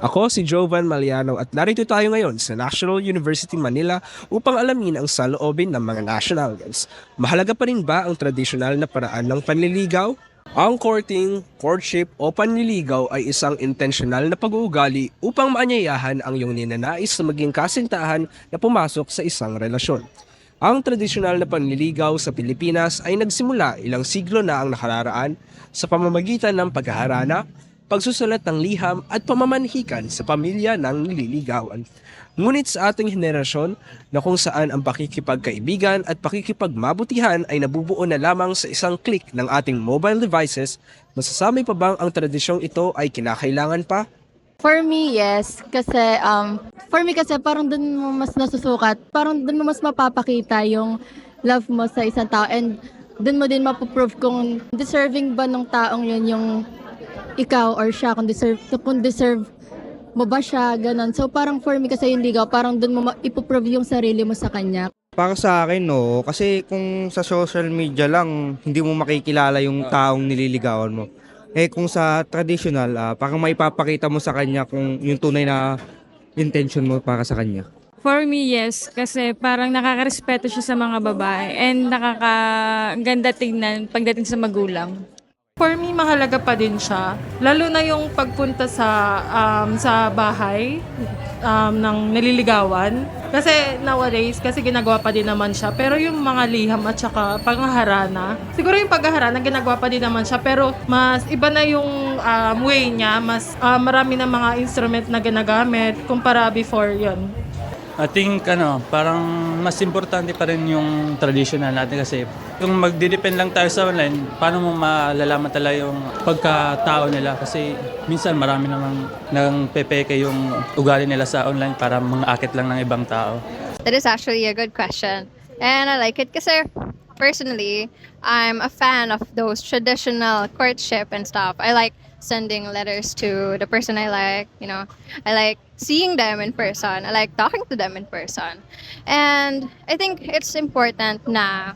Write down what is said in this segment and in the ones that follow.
Ako si Jovan Maliano at narito tayo ngayon sa National University Manila upang alamin ang saloobin ng mga nationalians. Mahalaga pa rin ba ang tradisyonal na paraan ng panliligaw? Ang courting, courtship o panliligaw ay isang intentional na pag-uugali upang maanyayahan ang iyong ninanais na maging kasintahan na pumasok sa isang relasyon. Ang tradisyonal na panliligaw sa Pilipinas ay nagsimula ilang siglo na ang nakararaan sa pamamagitan ng paghaharana, pagsusulat ng liham at pamamanhikan sa pamilya ng nililigawan. Ngunit sa ating henerasyon na kung saan ang pakikipagkaibigan at pakikipagmabutihan ay nabubuo na lamang sa isang click ng ating mobile devices, masasabi pa bang ang tradisyong ito ay kinakailangan pa? For me, yes. Kasi, um, for me kasi parang dun mo mas nasusukat. Parang dun mo mas mapapakita yung love mo sa isang tao. And dun mo din mapoprove kung deserving ba ng taong yun yung ikaw or siya. Kung deserve, kung deserve mo ba siya, ganun. So parang for me kasi yung ligaw, parang dun mo ma- ipoprove yung sarili mo sa kanya. Para sa akin, no. Kasi kung sa social media lang, hindi mo makikilala yung taong nililigawan mo. Eh kung sa traditional, ah, parang maipapakita mo sa kanya kung yung tunay na intention mo para sa kanya. For me, yes. Kasi parang nakakarespeto siya sa mga babae and nakakaganda tingnan pagdating sa magulang. For me, mahalaga pa din siya. Lalo na yung pagpunta sa um, sa bahay um, ng nililigawan. Kasi nowadays, kasi ginagawa pa din naman siya. Pero yung mga liham at saka panghaharana, siguro yung paghaharana, ginagawa pa din naman siya. Pero mas iba na yung um, way niya. Mas ah, marami na mga instrument na ginagamit kumpara before yon I think ano, parang mas importante pa rin yung traditional natin kasi kung magdidepend lang tayo sa online, paano mo malalaman talaga yung pagkatao nila kasi minsan marami namang nang pepeke yung ugali nila sa online para mga lang ng ibang tao. That is actually a good question. And I like it kasi personally, I'm a fan of those traditional courtship and stuff. I like sending letters to the person I like, you know. I like seeing them in person. I like talking to them in person. And I think it's important na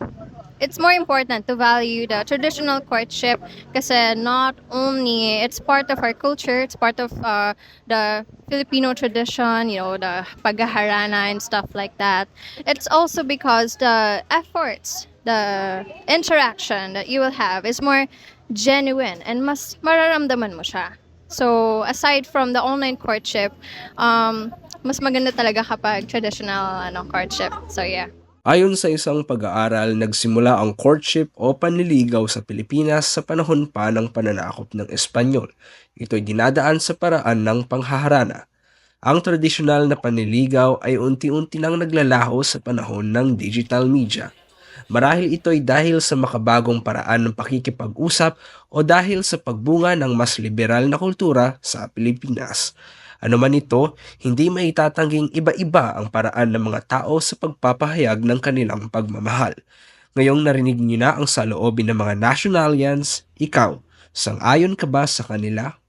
it's more important to value the traditional courtship kasi not only it's part of our culture, it's part of uh, the Filipino tradition, you know, the paghaharana and stuff like that. It's also because the efforts, the interaction that you will have is more genuine and mas mararamdaman mo siya. So, aside from the online courtship, um, mas maganda talaga kapag traditional ano, courtship. So, yeah. Ayon sa isang pag-aaral, nagsimula ang courtship o panliligaw sa Pilipinas sa panahon pa ng pananakop ng Espanyol. Ito'y dinadaan sa paraan ng panghaharana. Ang tradisyonal na panliligaw ay unti-unti nang naglalaho sa panahon ng digital media. Marahil ito'y dahil sa makabagong paraan ng pakikipag-usap o dahil sa pagbunga ng mas liberal na kultura sa Pilipinas. Ano man ito, hindi maitatangging iba-iba ang paraan ng mga tao sa pagpapahayag ng kanilang pagmamahal. Ngayong narinig niyo na ang saloobin ng mga nationalians, ikaw, sang-ayon ka ba sa kanila